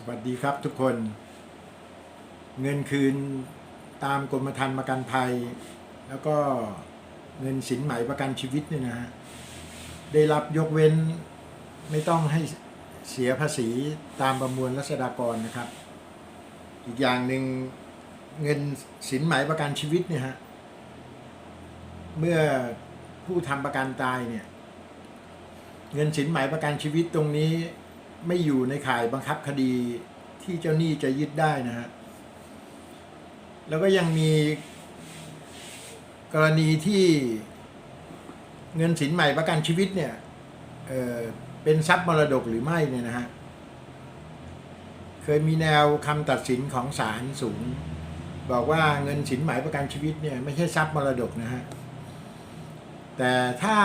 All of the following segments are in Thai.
สวัสดีครับทุกคน เงินคืนตามกรมธรรม์ประกันภัย แล้วก็เงินสินไหมประกันชีวิตเนี่ยนะฮะได้รับยกเว้นไม่ต้องให้เสียภาษีตามประมวลรัษฎากรนะครับ อีกอย่างหนึ่งเงินสินไหมประกันชีวิตเนี่ยฮะเมื่อผู้ทำประกันตายเนี่ย เงินสินไหมประกันชีวิตตรงนี้ ไม่อยู่ในข่ายบังคับคดีที่เจ้าหนี้จะยึดได้นะฮะ แล้วก็ยังมีกรณีที่เงินสินใหม่ประกันชีวิตเนี่ยเเป็นทรัพย์มรดกหรือไม่เนี่ยนะฮะ เคยมีแนวคำตัดสินของศาลสูง บอกว่าเงินสินไหม่ประกันชีวิตเนี่ยไม่ใช่ทรัพย์มรดกนะฮะ แต่ถ้า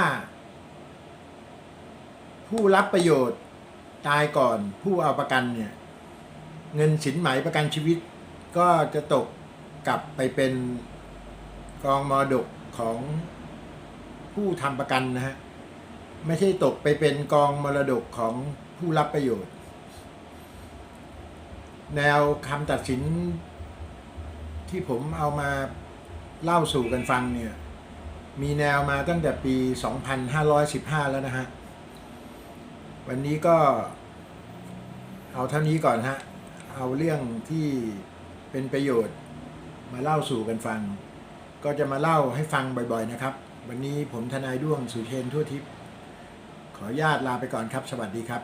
ผู้รับประโยชน์ ตายก่อนผู้เอาประกันเนี่ยเงินสินไหมประกันชีวิต ก็จะตกกลับไปเป็นกองมรดกของผู้ทำประกันนะฮะไม่ใช่ตกไปเป็นกองมรดกของผู้รับประโยชน์ แนวคำตัดสินที่ผมเอามาเล่าสู่กันฟังเนี่ย มีแนวมาตั้งแต่ปี 2515 แล้วนะฮะ วันนี้ก็ เอาเท่านี้ก่อนฮะ เอาเรื่องที่เป็นประโยชน์มาเล่าสู่กันฟัง ก็จะมาเล่าให้ฟังบ่อยๆนะครับ วันนี้ผมทนายด้วงสุเชนทั่วทิพย์ขออนุญาตลาไปก่อนครับ สวัสดีครับ